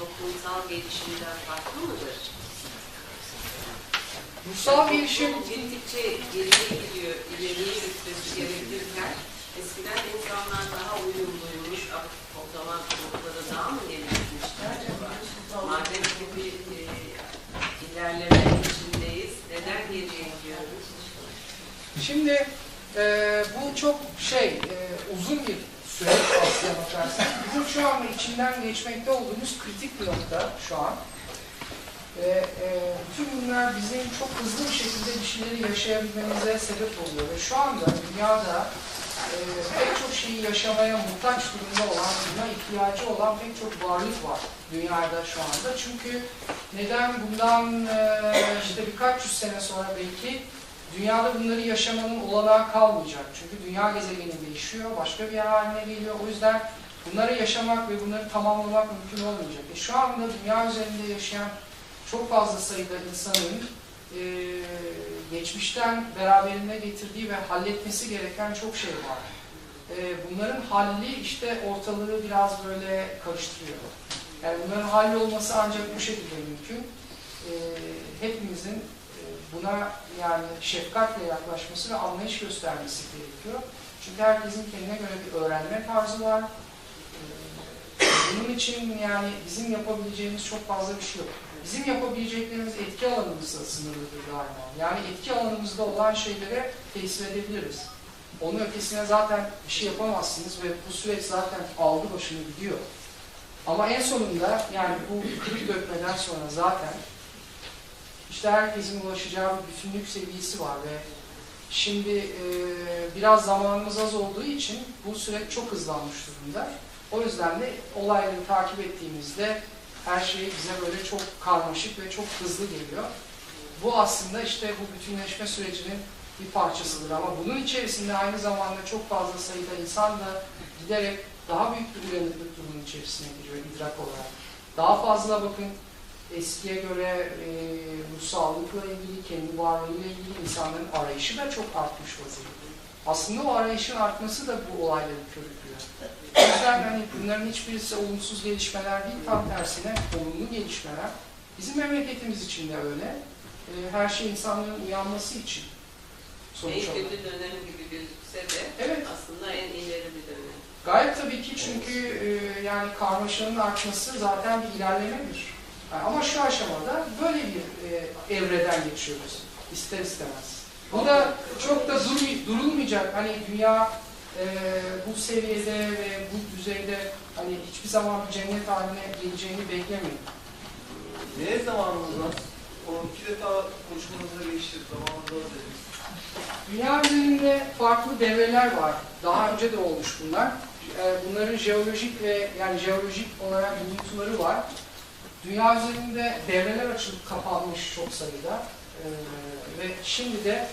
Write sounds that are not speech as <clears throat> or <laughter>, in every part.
toplumsal gelişimden farklı mıdır? Ruhsal gelişim Toplum gittikçe geriye gidiyor, ileriye gitmesi gerekirken eskiden insanlar daha uyumluymuş, o zaman noktada daha mı gelişmişti acaba? Madem ki bir e, ilerleme içindeyiz, neden geriye gidiyoruz? Şimdi e, bu çok şey, e, uzun bir süreç aslına bakarsan. Bizim şu anda içinden geçmekte olduğumuz kritik bir nokta şu an. Ve e, bütün bunlar bizim çok hızlı bir şekilde bir şeyleri yaşayabilmemize sebep oluyor. Ve şu anda dünyada e, pek çok şeyi yaşamaya muhtaç durumda olan, buna ihtiyacı olan pek çok varlık var dünyada şu anda. Çünkü neden bundan e, işte birkaç yüz sene sonra belki Dünyada bunları yaşamanın olanağı kalmayacak. Çünkü dünya gezegeni değişiyor, başka bir yer haline geliyor. O yüzden bunları yaşamak ve bunları tamamlamak mümkün olmayacak. E şu anda dünya üzerinde yaşayan çok fazla sayıda insanın e, geçmişten beraberinde getirdiği ve halletmesi gereken çok şey var. E, bunların halli işte ortalığı biraz böyle karıştırıyor. Yani bunların hallolması ancak bu şekilde mümkün. E, hepimizin buna yani şefkatle yaklaşması ve anlayış göstermesi gerekiyor. Çünkü herkesin kendine göre bir öğrenme tarzı var. Ee, Bunun için yani bizim yapabileceğimiz çok fazla bir şey yok. Bizim yapabileceklerimiz etki alanımızla sınırlıdır daima. Yani etki alanımızda olan şeylere tesir edebiliriz. Onun ötesine zaten bir şey yapamazsınız ve bu süreç zaten aldı başını gidiyor. Ama en sonunda yani bu kırık dökmeden sonra zaten işte herkesin ulaşacağı bir bütünlük seviyesi var ve şimdi e, biraz zamanımız az olduğu için bu süreç çok hızlanmış durumda. O yüzden de olayları takip ettiğimizde her şey bize böyle çok karmaşık ve çok hızlı geliyor. Bu aslında işte bu bütünleşme sürecinin bir parçasıdır ama bunun içerisinde aynı zamanda çok fazla sayıda insan da giderek daha büyük bir uyanıklık durumunun içerisine giriyor idrak olarak. Daha fazla bakın eskiye göre e, ruhsallıkla ilgili, kendi varlığıyla ilgili insanların arayışı da çok artmış vaziyette. Aslında o arayışın artması da bu olayları körüklüyor. O yüzden hani bunların hiçbirisi olumsuz gelişmeler değil, tam tersine olumlu gelişmeler. Bizim memleketimiz için de öyle. E, her şey insanların uyanması için sonuç En kötü dönem gibi gözükse de Evet, aslında en ileri bir dönem. Gayet tabii ki çünkü e, yani karmaşanın artması zaten bir ilerlemedir. Ama şu aşamada böyle bir e, evreden geçiyoruz ister istemez. Bu da çok da dur- durulmayacak. Hani dünya e, bu seviyede ve bu düzeyde hani hiçbir zaman bir cennet haline geleceğini beklemeyin. Neye zamanımız var? O iki defa konuşmanızda geçti. Zamanında dediniz. Dünya üzerinde farklı devreler var. Daha önce de olmuş bunlar. Ee, Bunların jeolojik ve yani jeolojik olarak buluntuları var. Dünya üzerinde devreler açılıp kapanmış çok sayıda. Ee, Ve şimdi de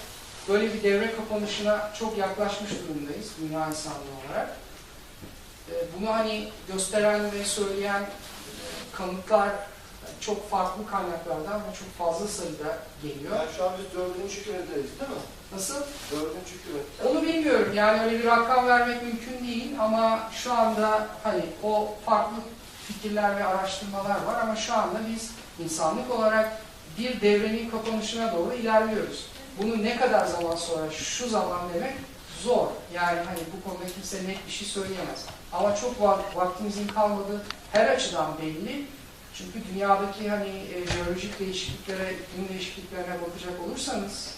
böyle bir devre kapanışına çok yaklaşmış durumdayız dünya insanlığı olarak. Ee, Bunu hani gösteren ve söyleyen e, kanıtlar çok farklı kaynaklardan ve çok fazla sayıda geliyor. Yani şu an biz dördüncü küredeyiz değil mi? Nasıl? Dördüncü küre. Onu bilmiyorum. Yani öyle bir rakam vermek mümkün değil ama şu anda hani o farklı fikirler ve araştırmalar var ama şu anda biz insanlık olarak bir devrenin kapanışına doğru ilerliyoruz. Bunu ne kadar zaman sonra şu zaman demek zor. Yani hani bu konuda kimse net bir şey söyleyemez. Ama çok va- vaktimizin kalmadığı her açıdan belli. Çünkü dünyadaki hani e, jeolojik değişikliklere, iklim değişikliklerine bakacak olursanız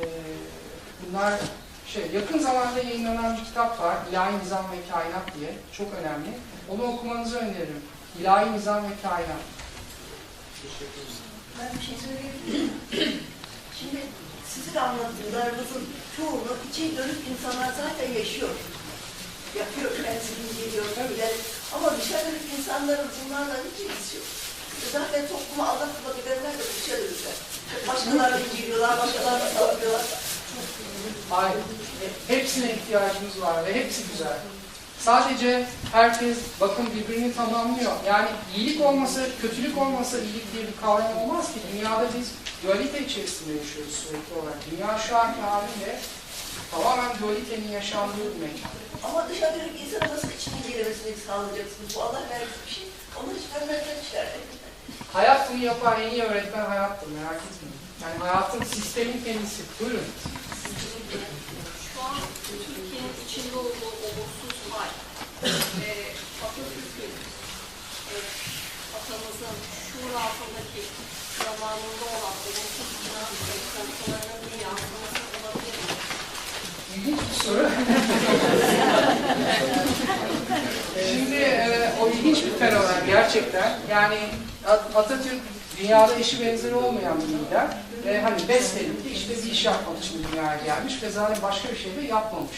e, bunlar şey yakın zamanda yayınlanan bir kitap var. İlahi Nizam ve Kainat diye. Çok önemli. Onu okumanızı öneririm. İlahi Nizam ve Kainat. Ben bir şey söyleyebilir miyim? <clears throat> Şimdi sizin anlattıklarınızın çoğunu içe dönük insanlar zaten yaşıyor. Yapıyor, kendisini geliyor, gider. Ama dışa dönük insanların bunlarla hiç ilgisi yok. Zaten toplumu aldatmak edenler de dışa dönükler. Başkalarını inceliyorlar, başkalarını savunuyorlar. Hayır. Hepsine ihtiyacımız var ve hepsi güzel. Sadece herkes bakın birbirini tamamlıyor. Yani iyilik olmasa, kötülük olmasa iyilik diye bir kavram olmaz ki. Dünyada biz dualite içerisinde yaşıyoruz sürekli olarak. Dünya şu anki haliyle tamamen dualitenin yaşandığı bir mekan. Ama dışa dönük insana nasıl içine girmesini sağlayacaksınız? Bu Allah vermiş bir şey. Onu hiç vermek <laughs> bunu yapan en iyi öğretmen hayattır merak etmeyin. Yani hayatın sistemin kendisi. Buyurun. Şu an Türkiye'nin içinde olduğu olumsuz hal ve Atatürk'ün e, atamızın şuur altındaki zamanında olan olumsuz inanç ve politikalarının bir yansıması olabilir mi? İlginç bir soru. Şimdi e, o ilginç bir fenomen gerçekten. Yani At- Atatürk dünyada eşi benzeri olmayan bir lider. Ve hani beslenildi işte bir iş yapmak için dünyaya gelmiş ve zaten başka bir şey de yapmamış.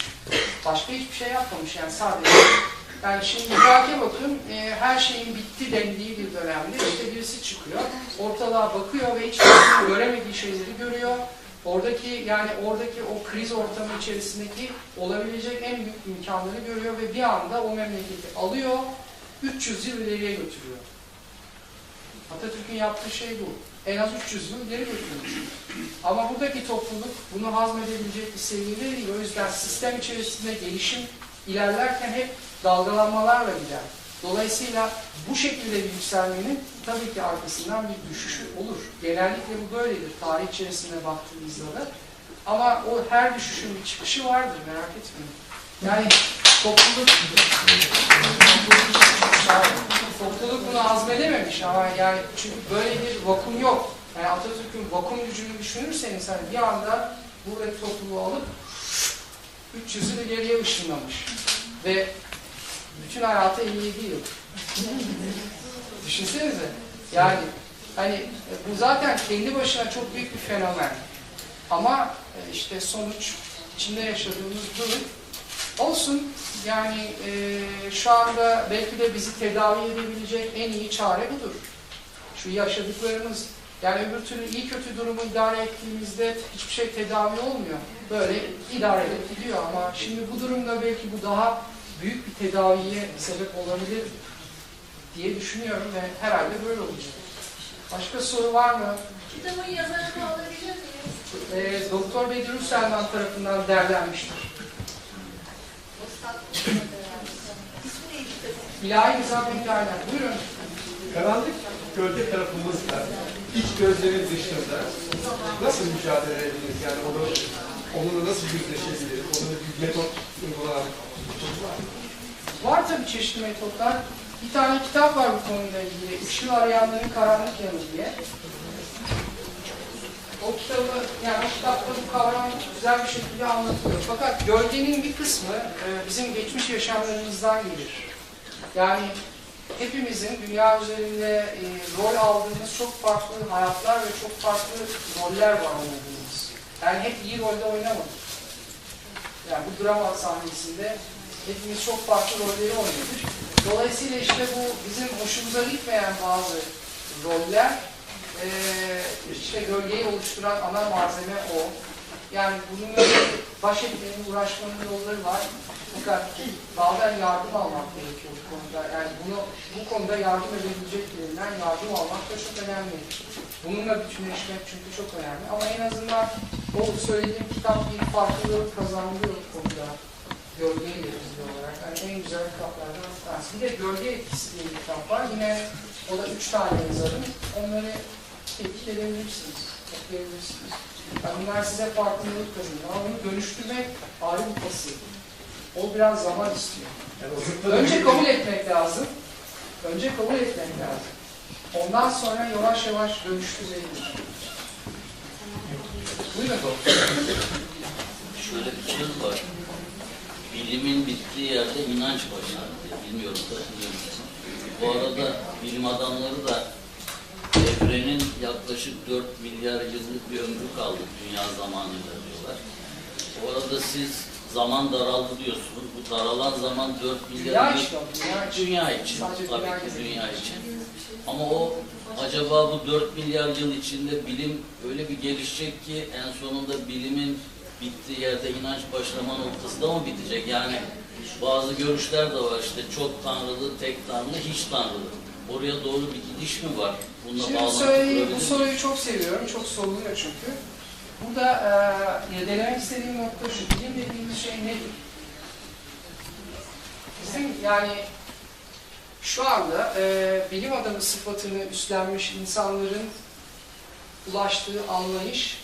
Başka hiçbir şey yapmamış yani sadece. Yani şimdi idrake bakın e, her şeyin bitti dendiği bir dönemde işte birisi çıkıyor. Ortalığa bakıyor ve hiç kimsenin göremediği şeyleri görüyor. Oradaki yani oradaki o kriz ortamı içerisindeki olabilecek en büyük imkanları görüyor ve bir anda o memleketi alıyor, 300 yıl ileriye götürüyor. Atatürk'ün yaptığı şey bu. En az 300 yıl ileri götürmüş. Ama buradaki topluluk bunu hazmedebilecek bir seviyede değil. O yüzden sistem içerisinde gelişim ilerlerken hep dalgalanmalarla gider. Dolayısıyla bu şekilde bir yükselmenin tabii ki arkasından bir düşüşü olur. Genellikle bu böyledir tarih içerisinde baktığımızda da. Ama o her düşüşün bir çıkışı vardır merak etmeyin. Yani topluluk topluluk bunu hazmedememiş ama yani çünkü böyle bir vakum yok. Yani Atatürk'ün vakum gücünü düşünürseniz hani bir anda buradaki topluluğu alıp 300 yıl ileriye ışınlamış. Ve bütün hayatı 57 yıl. Düşünsenize. Yani hani e, bu zaten kendi başına çok büyük bir fenomen. Ama e, işte sonuç içinde yaşadığımız durum olsun. Yani e, şu anda belki de bizi tedavi edebilecek en iyi çare budur. Şu yaşadıklarımız yani öbür türlü iyi kötü durumu idare ettiğimizde hiçbir şey tedavi olmuyor. Böyle idare edip gidiyor ama şimdi bu durumda belki bu daha büyük bir tedaviye sebep olabilir diye düşünüyorum ve herhalde böyle olacak. Başka soru var mı? Kitabın yazarını alabilir miyiz? Ee, Doktor Bedirül Selman tarafından derlenmiştir. İlahi Hikayeler. Buyurun. Karanlık gölge tarafımızla iç gözlerin dışında nasıl mücadele edebiliriz? Yani onu, onunla nasıl yüzleşebiliriz? Onu bir metot uygulanan Var tabii çeşitli metotlar. Bir tane kitap var bu konuyla ilgili. Işığı arayanların karanlık yanı diye. O kitabı, yani o kitapta bu kavram güzel bir şekilde anlatılıyor. Fakat gölgenin bir kısmı e, bizim geçmiş yaşamlarımızdan gelir. Yani hepimizin dünya üzerinde e, rol aldığımız çok farklı hayatlar ve çok farklı roller var oynadığımız. Yani hep iyi rolde oynamadık. Yani bu drama sahnesinde hepimiz çok farklı rolleri oynadık. Dolayısıyla işte bu bizim hoşumuza gitmeyen bazı roller eee işte gölgeyi oluşturan ana malzeme o. Yani bununla baş etmenin, uğraşmanın yolları var. Fakat bazen yardım almak gerekiyor bu konuda. Yani bunu bu konuda yardım edebilecek birinden yardım almak da çok önemli. Bununla bütünleşmek çünkü çok önemli. Ama en azından o söylediğim kitap bir farklılık kazandırıyor bu konuda. Gölgeyle ilgili olarak. Yani en güzel kitaplardan bir tanesi. Bir de Gölge Etkisi diye bir kitap var. Yine o da üç tane yazarım. Onları tetkik edebilirsiniz. Okuyabilirsiniz. Yani bunlar size farkındalık kazanıyor. Ama bunu dönüştürmek ayrı bir basit. O biraz zaman istiyor. yani Önce kabul etmek lazım. Önce kabul etmek lazım. Ondan sonra yavaş yavaş dönüştürebilir. Buyurun doktor. Şöyle bir söz var. Bilimin bittiği yerde inanç başlar diye. Bilmiyorum katılıyor musun? Bu arada bilim adamları da evrenin yaklaşık 4 milyar yıllık bir ömrü kaldı dünya zamanıyla diyorlar. Bu arada siz zaman daraldı diyorsunuz. Bu daralan zaman 4 milyar yıl dünya için. Sadece Tabii dünya ki dünya için. Ama o acaba bu 4 milyar yıl içinde bilim öyle bir gelişecek ki en sonunda bilimin bittiği yerde inanç başlama noktasında mı bitecek? Yani bazı görüşler de var işte çok tanrılı, tek tanrılı, hiç tanrılı. Oraya doğru bir gidiş mi var? Bununla Şimdi söylediğim bu soruyu çok seviyorum. Çok soruluyor çünkü. Burada e, irdelemek istediğim nokta şu. Bilim dediğimiz şey nedir? Bizim yani şu anda e, bilim adamı sıfatını üstlenmiş insanların ulaştığı anlayış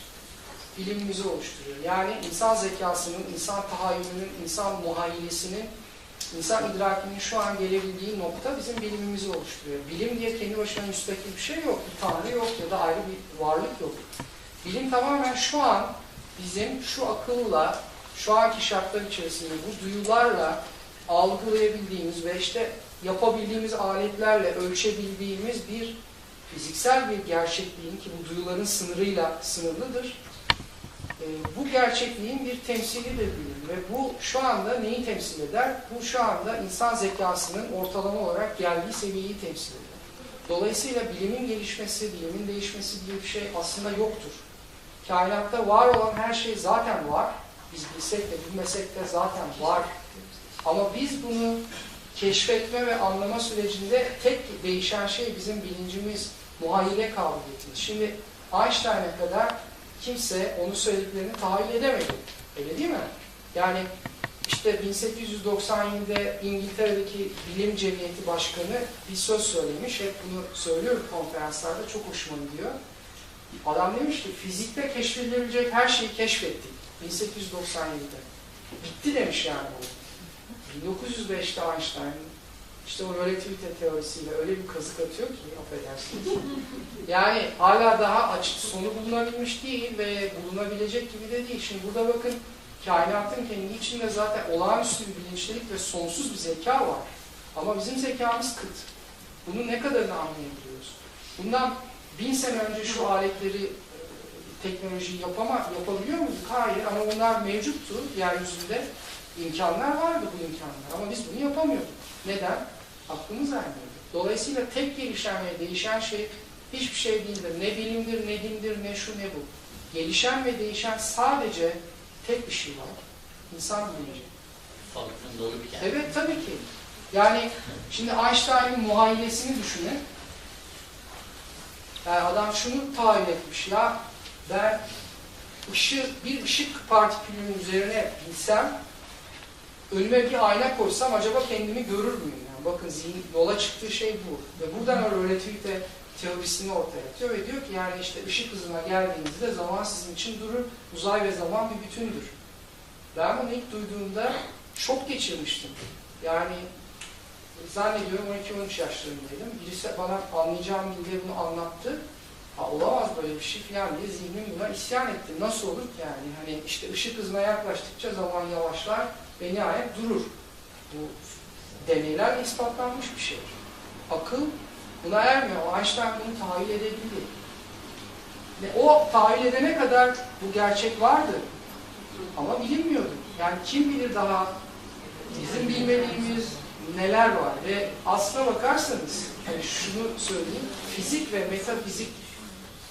bilimimizi oluşturuyor. Yani insan zekasının, insan tahayyülünün, insan muhayyilesinin, insan idrakinin şu an gelebildiği nokta bizim bilimimizi oluşturuyor. Bilim diye kendi başına müstakil bir şey yok, bir tanrı yok ya da ayrı bir varlık yok. Bilim tamamen şu an bizim şu akılla, şu anki şartlar içerisinde bu duyularla algılayabildiğimiz ve işte yapabildiğimiz aletlerle ölçebildiğimiz bir fiziksel bir gerçekliğin ki bu duyuların sınırıyla sınırlıdır. E, bu gerçekliğin bir temsilidir bilim ve bu şu anda neyi temsil eder? Bu şu anda insan zekasının ortalama olarak geldiği seviyeyi temsil eder. Dolayısıyla bilimin gelişmesi, bilimin değişmesi diye bir şey aslında yoktur. Kainatta var olan her şey zaten var. Biz bilsek de bilmesek de zaten var. Ama biz bunu keşfetme ve anlama sürecinde tek değişen şey bizim bilincimiz, muhayyile kabiliyetimiz. Şimdi Einstein'a kadar kimse onun söylediklerini tahayyül edemedi. Öyle değil mi? Yani işte 1897'de İngiltere'deki Bilim Cemiyeti Başkanı bir söz söylemiş. Hep bunu söylüyorum konferanslarda. Çok hoşuma gidiyor. Adam demiş ki fizikte keşfedilebilecek her şeyi keşfettik. 1897'de. Bitti demiş yani bu. 1905'te Einstein işte o relativite teorisiyle öyle bir kazık atıyor ki affedersiniz. <laughs> Yani hala daha açık sonu bulunabilmiş değil ve bulunabilecek gibi de değil. Şimdi burada bakın kainatın kendi içinde zaten olağanüstü bir bilinçlilik ve sonsuz bir zeka var. Ama bizim zekamız kıt. Bunun ne kadarını anlayabiliyoruz? Bundan bin sene önce şu aletleri e, teknolojiyi yapama, yapabiliyor muyduk? Hayır ama bunlar mevcuttu yeryüzünde. İmkanlar vardı bu imkanlar ama biz bunu yapamıyorduk. Neden? Aklımız ermiyordu. Dolayısıyla tek gelişen ve değişen şey hiçbir şey değildir. Ne bilimdir, ne dindir, ne şu ne bu. Gelişen ve değişen sadece tek bir şey var. İnsan bilinci. Evet tabii ki. Yani şimdi Einstein'ın muhayyilesini düşünün. Yani adam şunu tahayyül etmiş ya ben ışık, bir ışık partikülünün üzerine bilsem önüme bir ayna koysam acaba kendimi görür müyüm? Yani bakın zihin, yola çıktığı şey bu. Ve buradan relativite teorisini ortaya atıyor ve diyor ki yani işte ışık hızına geldiğinizde zaman sizin için durur, uzay ve zaman bir bütündür. Ben bunu ilk duyduğumda şok geçirmiştim. Yani zannediyorum 12-13 yaşlarındaydım. Birisi bana anlayacağım dilde bunu anlattı. Ha, olamaz böyle bir şey falan diye zihnim buna isyan etti. Nasıl olur ki yani? Hani işte ışık hızına yaklaştıkça zaman yavaşlar ve nihayet durur. Bu deneylerle ispatlanmış bir şey. Akıl buna ermiyor. Einstein bunu tahayyül edebildi. Ve o tahayyül edene kadar bu gerçek vardı. Ama bilinmiyordu. Yani kim bilir daha bizim bilmediğimiz neler var ve aslına bakarsanız hani şunu söyleyeyim fizik ve metafizik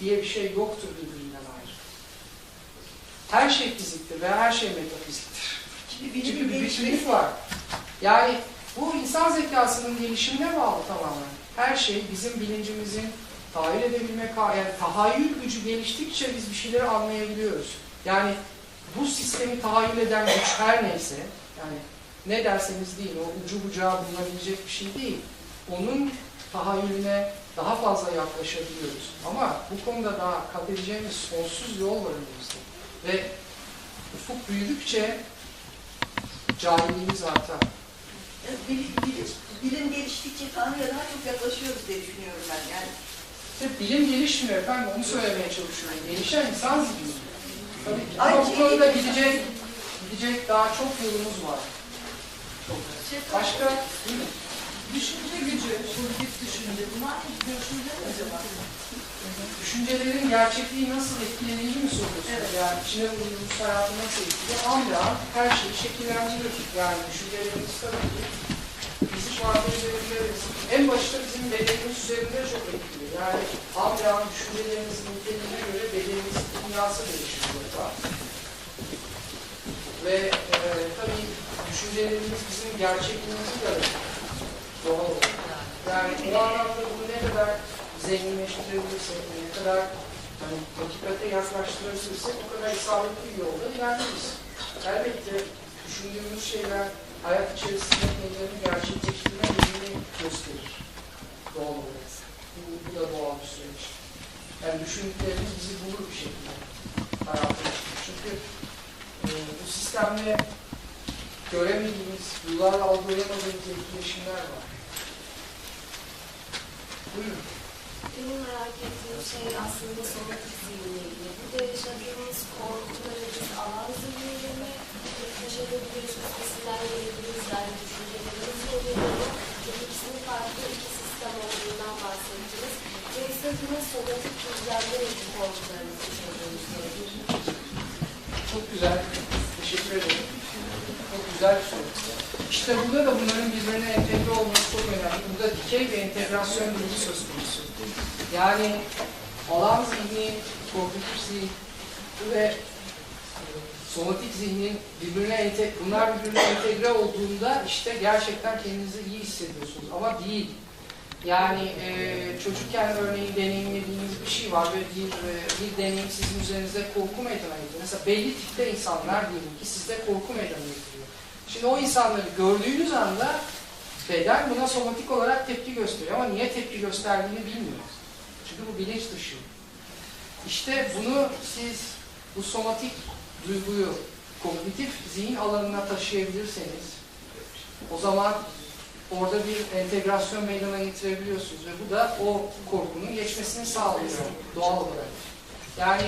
diye bir şey yoktur birbirinden ayrı. Her şey fiziktir ve her şey metafiziktir. Şimdi bir bütünlük var. Yani bu insan zekasının gelişimine bağlı tamamen. Her şey bizim bilincimizin tahayyül edebilme, yani tahayyül gücü geliştikçe biz bir şeyleri anlayabiliyoruz. Yani bu sistemi tahayyül eden güç her neyse, yani ne derseniz değil, o ucu bucağı bulunabilecek bir şey değil. Onun tahayyülüne daha fazla yaklaşabiliyoruz. Ama bu konuda daha kat edeceğimiz sonsuz yol var önümüzde. Ve ufuk büyüdükçe cahilliğimiz artar. Bilim, bilim, bilim geliştikçe Tanrı'ya daha çok yaklaşıyoruz diye düşünüyorum ben. Yani İşte bilim gelişmiyor efendim, onu söylemeye çalışıyorum. Gelişen insan zihni. Tabii ki. Ama bu şey konuda değil mi? gidecek, gidecek daha çok yolumuz var. Çok. Başka? Buyurun. Düşünce gücü, pozitif düşünce, bunlar mi acaba? Düşüncelerin gerçekliği nasıl etkilediğini mi soruyorsunuz? Yani içine bulunduğumuz hayatı nasıl etkiliyor? An be an her şeyi şekillendiriyor. Yani düşüncelerimiz tabii ki fizik maddelerinde en başta bizim bedenimiz üzerinde çok etkiliyor. Yani an be an düşüncelerimizin niteliğine göre bedenimizin dünyası değişiyor. burada. Ve e, tabii düşüncelerimiz bizim gerçekliğimizi de doğal olarak. Yani o anlamda bunu ne kadar zenginleştirebilirsek, ne kadar hani, hakikate yaklaştırabilirsek o kadar isabetli bir yolda ilerleriz. Elbette düşündüğümüz şeyler hayat içerisinde kendilerini gerçekleştirmediğini gösterir. Doğal olarak. Bu, bu da doğal bir süreç. Yani düşündüklerimiz bizi bulur bir şekilde hayatın. Çünkü e, bu sistemde göremediğimiz, duyularla algılayamadığımız etkileşimler var. Buyurun. Benim merak ettiğim şey aslında somatik zihinle ilgili. Burada yaşadığımız korkuları biz alan zihniyle mi taşıyabiliriz, üstesinden gelebiliriz, yani düşüncelerimiz oluyor mu? İkisinin farklı iki sistem olduğundan bahsettiniz. Dolayısıyla yine somatik mi bu korkularımızı yaşadığımız gerekir? Çok güzel. Teşekkür ederim. Çok güzel bir soru. İşte burada da bunların birbirine entegre olması çok önemli. Burada dikey bir entegrasyon durumu söz konusu. Yani alan zihni, kognitif zihin ve somatik zihnin birbirine entegre, bunlar birbirine entegre olduğunda işte gerçekten kendinizi iyi hissediyorsunuz. Ama değil. Yani e, çocukken örneğin deneyimlediğiniz bir şey var ve bir, e, bir deneyim sizin üzerinizde korku meydana getiriyor. Mesela belli tipte insanlar diyelim ki sizde korku meydana getiriyor. Şimdi o insanları gördüğünüz anda beden buna somatik olarak tepki gösteriyor ama niye tepki gösterdiğini bilmiyoruz. Çünkü bu bilinç dışı. İşte bunu siz bu somatik duyguyu kognitif zihin alanına taşıyabilirseniz o zaman orada bir entegrasyon meydana getirebiliyorsunuz ve bu da o korkunun geçmesini sağlıyor doğal olarak. Yani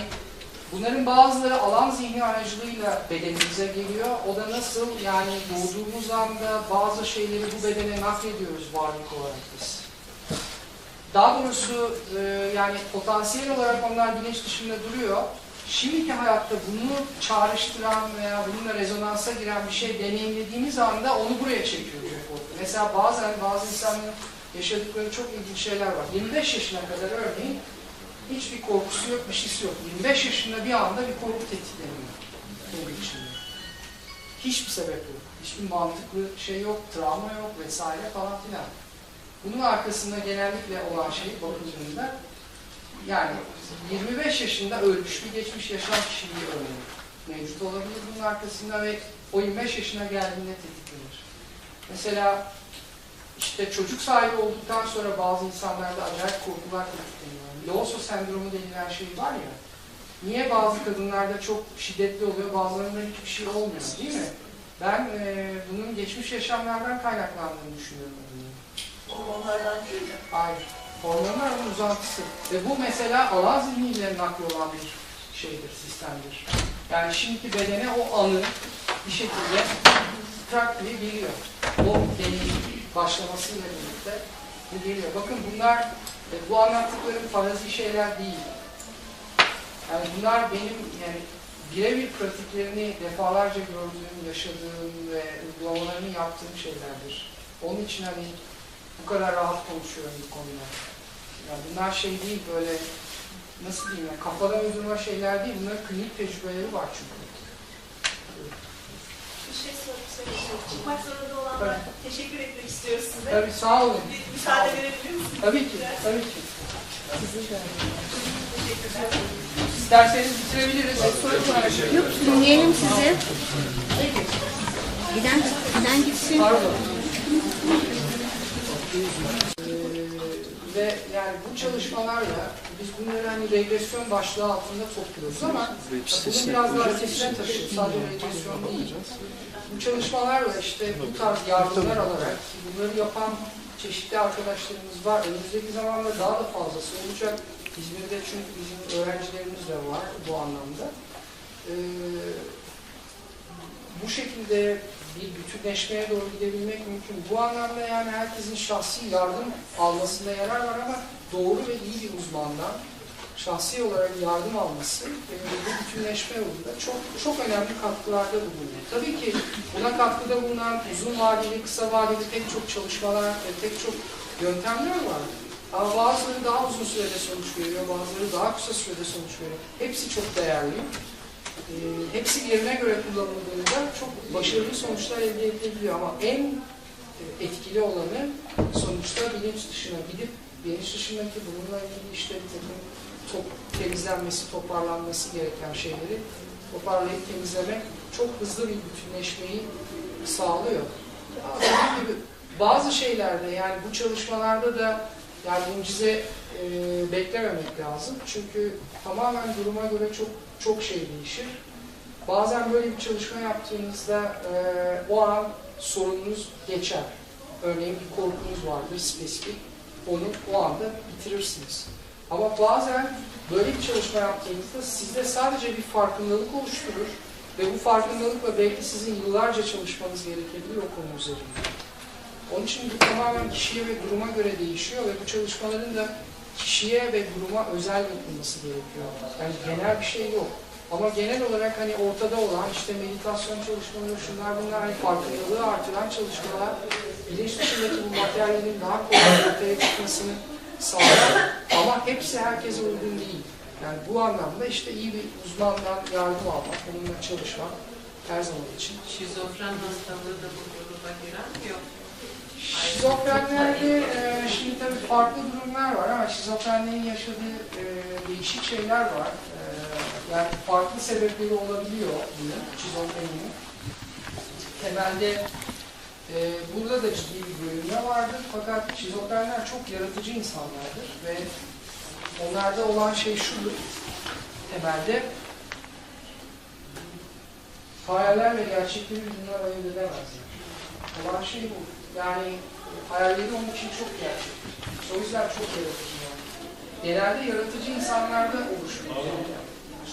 bunların bazıları alan zihni aracılığıyla bedenimize geliyor. O da nasıl? Yani doğduğumuz anda bazı şeyleri bu bedene naklediyoruz varlık olarak biz. Daha doğrusu e, yani potansiyel olarak onlar bilinç dışında duruyor. Şimdiki hayatta bunu çağrıştıran veya bununla rezonansa giren bir şey deneyimlediğimiz anda onu buraya çekiyor korku. Mesela bazen bazı insanların yaşadıkları çok ilginç şeyler var. 25 yaşına kadar örneğin hiçbir korkusu yok, bir şeysi yok. 25 yaşında bir anda bir korku tetikleniyor kendi içinde. Hiçbir sebep yok. Hiçbir mantıklı şey yok, travma yok vesaire falan filan. Bunun arkasında genellikle olan şey bakıldığında yani 25 yaşında ölmüş bir geçmiş yaşam kişiliği örneğin mevcut olabilir bunun arkasında ve o 25 yaşına geldiğinde tetiklenir. Mesela işte çocuk sahibi olduktan sonra bazı insanlarda acayip korkular tetikleniyor. Loğusa sendromu denilen şey var ya, niye bazı kadınlarda çok şiddetli oluyor, bazılarında hiçbir şey olmuyor değil mi? Ben e, bunun geçmiş yaşamlardan kaynaklandığını düşünüyorum. Hormonlardan değil mi? Hayır. Hormonlar uzantısı. Ve bu mesela alan zihniyle nakli olan bir şeydir, sistemdir. Yani şimdiki bedene o anı bir şekilde trak diye geliyor. O deneyim başlamasıyla birlikte bu geliyor. Bakın bunlar, e, bu anlattıklarım farazi şeyler değil. Yani bunlar benim yani birebir pratiklerini defalarca gördüğüm, yaşadığım ve uygulamalarını yaptığım şeylerdir. Onun için hani bu kadar rahat konuşuyorum bu konuda. Yani bunlar şey değil böyle nasıl diyeyim ya kafadan uydurma şeyler değil. Bunların klinik tecrübeleri var çünkü. Bir şey sorup söyleyeceğim. Çıkmak zorunda olanlar teşekkür etmek istiyoruz size. Tabii sağ olun. Bir müsaade verebilir misiniz? Tabii ki, tabii ki. İsterseniz bitirebiliriz. Soru. Yok dinleyelim sizi. Giden, giden gitsin. Pardon. Ee, ve yani bu çalışmalarla biz bunları hani regresyon başlığı altında topluyoruz ama bunun biraz daha ötesine taşıyor. Sadece regresyon değil. Bu çalışmalarla işte bu tarz yardımlar alarak bunları yapan çeşitli arkadaşlarımız var. Önümüzdeki zamanda daha da fazlası olacak. İzmir'de çünkü bizim öğrencilerimiz de var bu anlamda. Ee, bu şekilde bir bütünleşmeye doğru gidebilmek mümkün. Bu anlamda yani herkesin şahsi yardım almasında yarar var ama doğru ve iyi bir uzmandan şahsi olarak yardım alması bu bütünleşme yolunda çok çok önemli katkılarda bulunuyor. Tabii ki buna katkıda bulunan uzun vadeli, kısa vadeli pek çok çalışmalar pek çok yöntemler var. Ama bazıları daha uzun sürede sonuç veriyor, bazıları daha kısa sürede sonuç veriyor. Hepsi çok değerli. Ee, hepsi yerine göre kullanıldığında çok başarılı sonuçlar elde edilebiliyor ama en e, etkili olanı sonuçta bilinç dışına gidip bilinç dışındaki bununla ilgili işte takım top, temizlenmesi, toparlanması gereken şeyleri toparlayıp temizlemek çok hızlı bir bütünleşmeyi sağlıyor. Dediğim gibi bazı şeylerde yani bu çalışmalarda da yani mucize e, beklememek lazım. Çünkü tamamen duruma göre çok çok şey değişir. Bazen böyle bir çalışma yaptığınızda e, o an sorununuz geçer. Örneğin bir korkunuz vardır spesifik. Onu o anda bitirirsiniz. Ama bazen böyle bir çalışma yaptığınızda sizde sadece bir farkındalık oluşturur ve bu farkındalıkla belki sizin yıllarca çalışmanız gerekebilir o konu üzerinde. Onun için bu tamamen kişiye ve duruma göre değişiyor ve bu çalışmaların da kişiye ve duruma özel yapılması gerekiyor. Yani genel bir şey yok. Ama genel olarak hani ortada olan işte meditasyon çalışmaları, şunlar bunlar hani farkındalığı artıran çalışmalar bilinç dışındaki bu materyallerin daha kolay ortaya çıkmasını sağlar. Ama hepsi herkese uygun değil. Yani bu anlamda işte iyi bir uzmandan yardım almak, onunla çalışmak her zaman için. Şizofren hastalığı da bu gruba girer mi yok? Şizofrenlerde e, şimdi tabii farklı durumlar var ama şizofrenlerin yaşadığı e, değişik şeyler var. E, yani farklı sebepleri olabiliyor bunun, şizofreninin. Temelde e, burada da ciddi bir bölünme vardır fakat şizofrenler çok yaratıcı insanlardır ve onlarda olan şey şudur, temelde hayallerle gerçekleri birbirinden ayırt edemezler. Olan şey bu. Yani hayalleri onun için çok gerçek. O yüzden çok yaratıcı yani. Genelde yaratıcı insanlarda oluşur.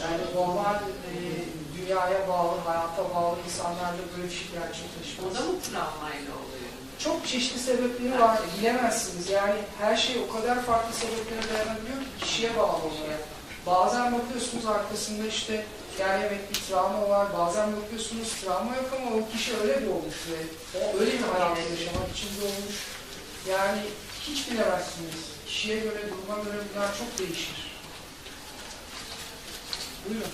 Yani normal e, dünyaya bağlı, hayata bağlı insanlarda böyle bir şey O gerçekleşmez. da mı travmayla oluyor? Çok çeşitli sebepleri var, bilemezsiniz. Yani her şey o kadar farklı sebeplere dayanabiliyor ki kişiye bağlı olarak. Bazen bakıyorsunuz arkasında işte yani evet bir travma var, bazen bakıyorsunuz travma yok ama o kişi öyle bir olmuş ve o öyle bir hayatı yaşamak için doğmuş. Yani hiç bilemezsiniz. Kişiye göre, duruma göre bunlar çok değişir. Buyurun.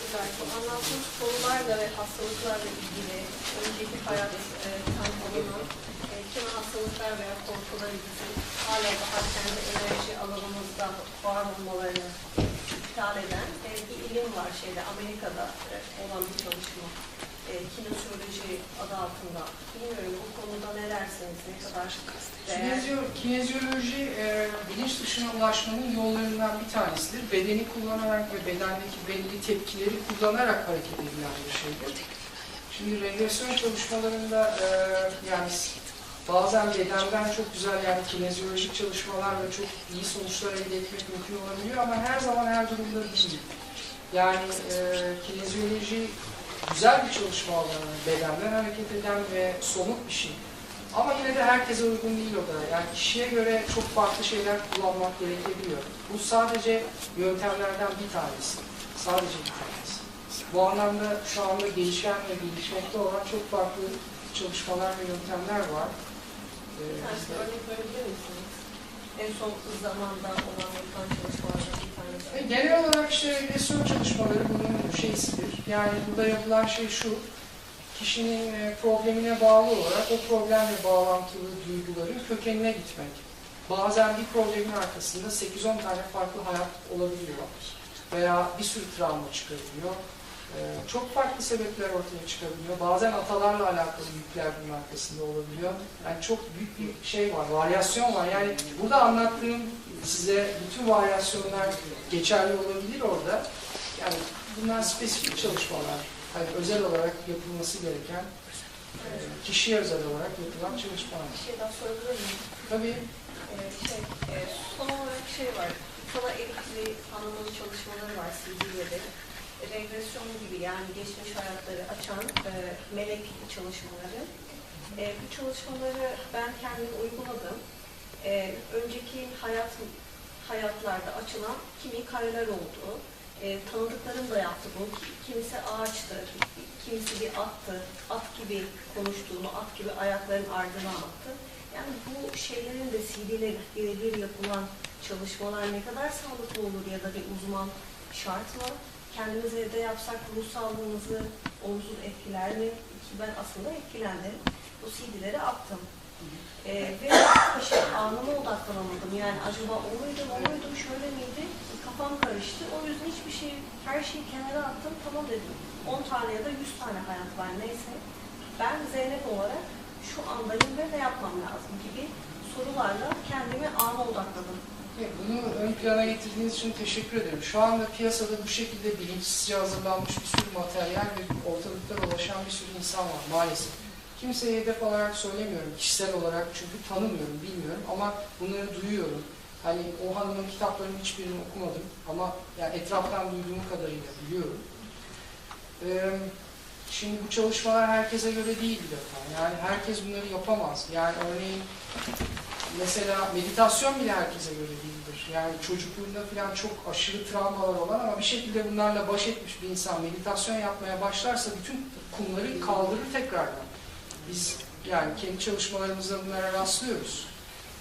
Bu Anlattığınız konularla ve hastalıklarla ilgili önceki hayat e, tanımının e, kimi hastalıklar veya korkular bizim hala daha kendi enerji alanımızda var olmalarını iptal eden e, bir ilim var şeyde Amerika'da e, olan bir çalışma. E, kinesiyoloji adı altında. Bilmiyorum bu konuda ne dersiniz, ne kadar? Kinezio- Kinezyoloji e, bilinç dışına ulaşmanın yollarından bir tanesidir. Bedeni kullanarak ve bedendeki belli tepkileri kullanarak hareket edilen bir şeydir. Şimdi regresyon çalışmalarında e, yani bazen bedenden çok güzel yani kinezyolojik çalışmalar ve çok iyi sonuçlar elde etmek mümkün olabiliyor ama her zaman her durumda değil. Yani e, kinezyoloji güzel bir çalışma alanı, bedenden hareket eden ve somut bir şey. Ama yine de herkese uygun değil o da. Yani kişiye göre çok farklı şeyler kullanmak gerekebiliyor. Bu sadece yöntemlerden bir tanesi. Sadece bir tanesi. Bu anlamda şu anda gelişen ve gelişmekte olan çok farklı çalışmalar ve yöntemler var. Ee, bizde- örnek verebilir misiniz? En son zamanda olan yapılan çalışmalardan bir tanesi. E, Genel olarak işte regresyon çalışmaları bunun şeysidir. Yani burada yapılan şey şu, kişinin e, problemine bağlı olarak o problemle bağlantılı duyguların kökenine gitmek. Bazen bir problemin arkasında 8-10 tane farklı hayat olabiliyor. Veya bir sürü travma çıkabiliyor. E, Çok farklı sebepler ortaya çıkabiliyor. Bazen atalarla alakalı yükler bunun arkasında olabiliyor. Yani çok büyük bir şey var, varyasyon var. Yani burada anlattığım size bütün varyasyonlar geçerli olabilir orada. Yani bunlar spesifik çalışmalar. Hani özel olarak yapılması gereken, e, kişiye özel olarak yapılan çalışmalar. Bir şey daha sorabilir miyim? Tabii Ee, şey, e, son olarak şey var. Sana elikli anlamlı çalışmaları var CD'leri. Regresyon gibi yani geçmiş hayatları açan e, melek çalışmaları. E, bu çalışmaları ben kendim uyguladım. E, önceki hayat hayatlarda açılan kimi kareler oldu. E, tanıdıklarım da yaptı bunu. Kimisi ağaçtı, kimisi bir attı. At gibi konuştuğunu, at gibi ayakların ardına attı. Yani bu şeylerin de CD ile birebir yapılan çalışmalar ne kadar sağlıklı olur ya da bir uzman şart mı? Kendimiz evde yapsak ruh sağlığımızı olumsuz etkiler mi? Ki ben aslında etkilendim. Bu CD'leri attım. Ee, ve şey, anıma odaklanamadım. Yani acaba o muydu, o muydu, şöyle miydi? Kafam karıştı. O yüzden hiçbir şey, her şeyi kenara attım. Tamam dedim. 10 tane ya da 100 tane hayat var neyse. Ben Zeynep olarak şu andayım ve ne yapmam lazım gibi sorularla kendimi ana odakladım. Bunu ön plana getirdiğiniz için teşekkür ederim. Şu anda piyasada bu şekilde bilinçsizce hazırlanmış bir sürü materyal ve ortalıkta dolaşan bir sürü insan var maalesef. Kimseye hedef olarak söylemiyorum, kişisel olarak çünkü tanımıyorum, bilmiyorum ama bunları duyuyorum. Hani o hanımın kitaplarının hiçbirini okumadım ama yani etraftan duyduğum kadarıyla biliyorum. Ee, şimdi bu çalışmalar herkese göre değil bir defa. Yani herkes bunları yapamaz. Yani örneğin Mesela meditasyon bile herkese göre değildir. Yani çocukluğunda falan çok aşırı travmalar olan ama bir şekilde bunlarla baş etmiş bir insan meditasyon yapmaya başlarsa bütün kumları kaldırır tekrardan. Biz yani kendi çalışmalarımızda bunlara rastlıyoruz.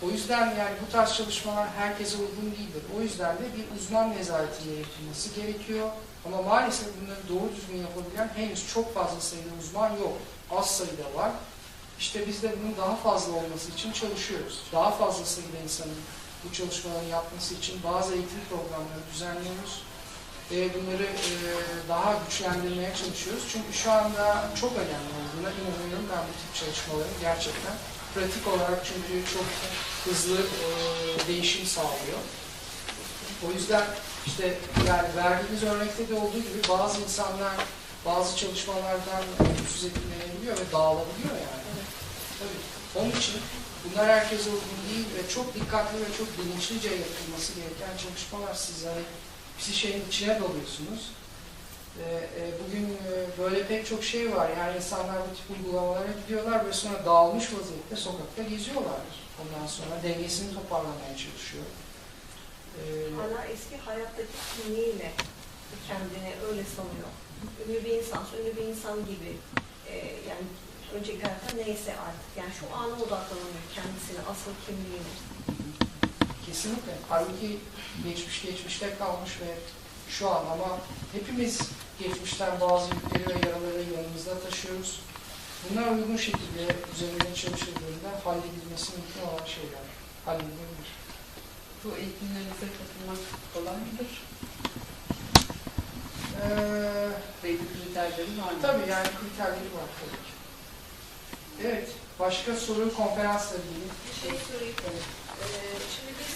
O yüzden yani bu tarz çalışmalar herkese uygun değildir. O yüzden de bir uzman nezaretiyle yapılması gerekiyor. Ama maalesef bunları doğru düzgün yapabilen henüz çok fazla sayıda uzman yok. Az sayıda var. İşte biz de bunun daha fazla olması için çalışıyoruz. Daha fazla sayıda insanın bu çalışmaları yapması için bazı eğitim programları düzenliyoruz. Ve bunları e, daha güçlendirmeye çalışıyoruz. Çünkü şu anda çok önemli olduğuna inanıyorum ben bu tip çalışmaların gerçekten. Pratik olarak çünkü çok hızlı e, değişim sağlıyor. O yüzden işte yani verdiğimiz örnekte de olduğu gibi bazı insanlar bazı çalışmalardan olumsuz etkilenebiliyor ve dağılabiliyor yani. Tabii. Onun için bunlar herkese uygun değil ve çok dikkatli ve çok bilinçlice yapılması gereken çalışmalar. Siz hani bir şeyin içine dalıyorsunuz. Ee, e, bugün e, böyle pek çok şey var. Yani insanlar bu tip uygulamalara gidiyorlar ve sonra dağılmış vaziyette sokakta geziyorlar. Ondan sonra dengesini toparlamaya çalışıyor. Ee, Hala eski hayattaki kimliğiyle kendini öyle sanıyor. Ünlü bir insansa ünlü bir insan gibi e, yani önceki hayatta neyse artık. Yani şu ana odaklanamıyor kendisine, asıl kimliğine. Kesinlikle. Halbuki geçmiş geçmişte kalmış ve şu an ama hepimiz geçmişten bazı yükleri ve yaraları yanımızda taşıyoruz. Bunlar uygun şekilde üzerinde çalışıldığında halledilmesi mümkün olan şeyler. Halledilebilir. Bu eğitimlerinize katılmak kolay mıdır? Ee, Belli kriterleri var mı? tabii yani kriterleri var tabii ki. Evet. Başka soru konferansla ilgili. Bir şey sorayım. Ee, şimdi biz